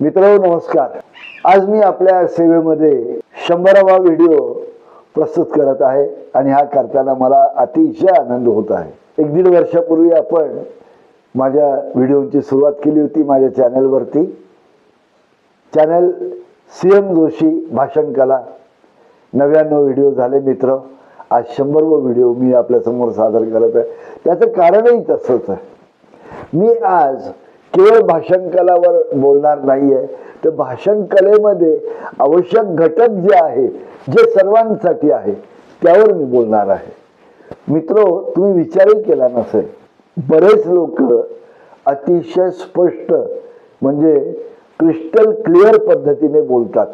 मित्र नमस्कार. आज मी आपल्या सेवेमध्ये शंभरावा व्हिडिओ प्रस्तुत करत आहे आणि हा करताना मला अतिशय आनंद होत आहे. एक दीड वर्षापूर्वी आपण माझ्या व्हिडिओची सुरुवात केली होती माझ्या चॅनलवरती. चॅनल सी एम जोशी भाषण कला. नव्याण्णव व्हिडिओ झाले मित्र. आज शंभरवं व्हिडिओ मी आपल्यासमोर सादर करत आहे. त्याचं कारणही तसंच आहे. मी आज केवळ भाषण कलावर बोलणार नाही आहे तर भाषण कलेमध्ये आवश्यक घटक जे आहे जे सर्वांसाठी आहे त्यावर मी बोलणार आहे. मित्रो तुम्ही विचारही केला नसेल. बरेच लोक अतिशय स्पष्ट म्हणजे क्रिस्टल क्लिअर पद्धतीने बोलतात.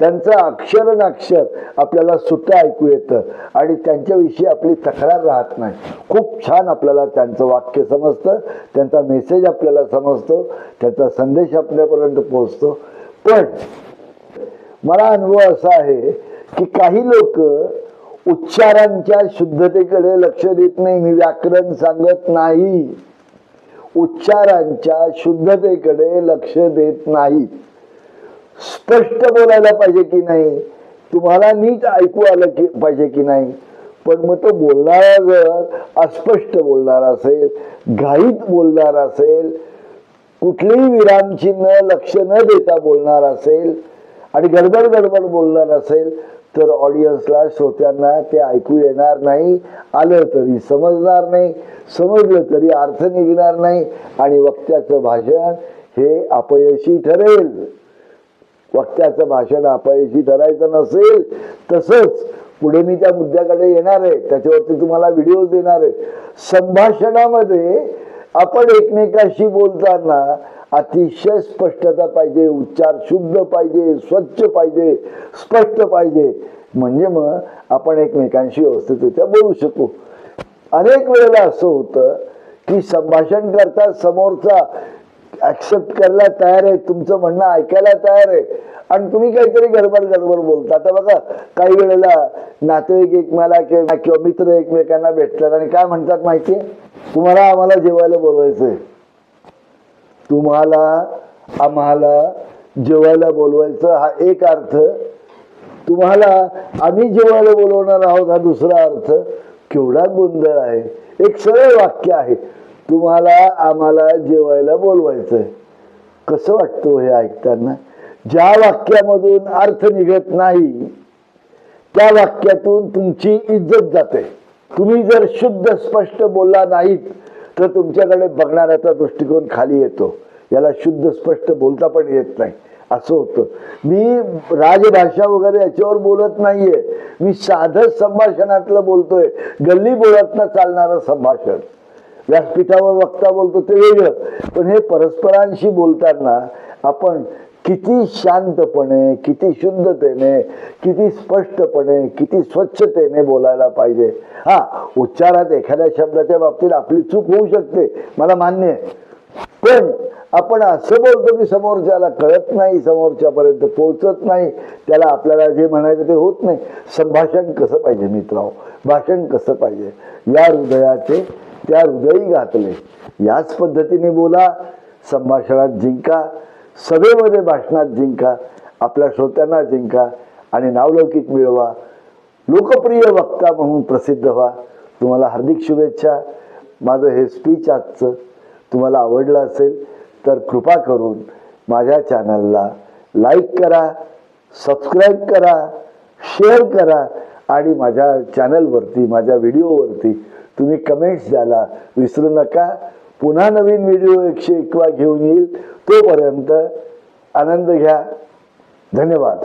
त्यांचं अक्षर नाक्षर आपल्याला सुटं ऐकू येतं आणि त्यांच्याविषयी आपली तक्रार राहत नाही. खूप छान आपल्याला त्यांचं वाक्य समजतं त्यांचा मेसेज आपल्याला समजतो त्यांचा संदेश आपल्यापर्यंत पोहोचतो. पण मला अनुभव असा आहे की काही लोक उच्चारांच्या शुद्धतेकडे लक्ष देत नाही मी व्याकरण सांगत नाही. उच्चारांच्या शुद्धतेकडे लक्ष देत नाहीत स्पष्ट बोलायला पाहिजे की नाही? तुम्हाला नीट ऐकू आलं की पाहिजे की नाही? पण मग तो बोलणारा जर अस्पष्ट बोलणार असेल घाईत बोलणार असेल कुठलीही विरामचिन्ह लक्ष न देता बोलणार असेल आणि गडबड गडबड बोलणार असेल तर ऑडियन्सला श्रोत्यांना ते ऐकू येणार नाही आलं तरी समजणार नाही समजलं तरी अर्थ निघणार नाही आणि वक्त्याचं भाषण हे अपयशी ठरेल. वक्त्याचं भाषण अपयशी ठरायचं नसेल तसंच पुढे मी त्या मुद्द्याकडे येणार आहे. त्याच्यावरती तुम्हाला व्हिडिओ देणार आहे. संभाषणामध्ये आपण एकमेकाशी बोलताना अतिशय स्पष्टता पाहिजे उच्चार शुद्ध पाहिजे स्वच्छ पाहिजे स्पष्ट पाहिजे. म्हणजे मग आपण एकमेकांशी व्यवस्थितरित्या बोलू शकू. अनेक वेळेला असं होतं की संभाषण करता समोरचा ऍक्सेप्ट करायला तयार आहे तुमचं म्हणणं ऐकायला तयार आहे. आणि तुम्ही काहीतरी गडबड गडबड बोलता. आता बघा काही वेळेला नातेवाईक एकमेकाला किंवा किंवा मित्र एकमेकांना भेटतात आणि काय म्हणतात माहितीये तुम्हाला आम्हाला जेवायला बोलवायचंय. तुम्हाला आम्हाला जेवायला बोलवायचं हा एक अर्थ. तुम्हाला आम्ही जेवायला बोलवणार आहोत हा दुसरा अर्थ. केवढा गोंधळ आहे. एक सरळ वाक्य आहे. तुम्हाला आम्हाला जेवायला बोलवायचंय. कसं वाटतं हे ऐकताना? ज्या वाक्यामधून अर्थ निघत नाही त्या वाक्यातून तुमची इज्जत जाते. तुम्ही जर शुद्ध स्पष्ट बोलला नाहीत तर तुमच्याकडे बघणाऱ्याचा दृष्टिकोन खाली येतो. याला शुद्ध स्पष्ट बोलता पण येत नाही. असं होतं. मी राजभाषा वगैरे याच्यावर बोलत नाहीये. मी साधं संभाषणातलं बोलतोय. गल्ली बोळातनं चालणारं संभाषण. व्यासपीठावर वक्ता बोलतो ते वेगळं. पण हे परस्परांशी बोलताना आपण किती शांतपणे किती शुद्धतेने किती स्पष्टपणे किती स्वच्छतेने बोलायला पाहिजे. हा उच्चारात एखाद्या शब्दाच्या बाबतीत आपली चूक होऊ शकते मला मान्य आहे. पण आपण असं बोलतो की समोरच्याला कळत नाही समोरच्यापर्यंत पोहोचत नाही त्याला आपल्याला जे म्हणायचं ते होत नाही. संभाषण कसं पाहिजे मित्रांनो? भाषण कसं पाहिजे? या हृदयाचे त्या हृदयी घातले. याच पद्धतीने बोला संभाषणात जिंका सभेमध्ये भाषणात जिंका आपल्या श्रोत्यांना जिंका आणि नावलौकिक मिळवा. लोकप्रिय वक्ता म्हणून प्रसिद्ध व्हा. तुम्हाला हार्दिक शुभेच्छा. माझं हे स्पीच आजचं तुम्हाला आवडलं असेल तर कृपा करून माझ्या चॅनलला लाईक करा सबस्क्राईब करा शेअर करा आणि माझ्या चॅनलवरती माझ्या व्हिडिओवरती तुम्ही कमेंट्स द्यायला विसरू नका. पुन्हा नवीन व्हिडिओ एकशे एकवा घेऊन येईल. तोपर्यंत आनंद घ्या. धन्यवाद.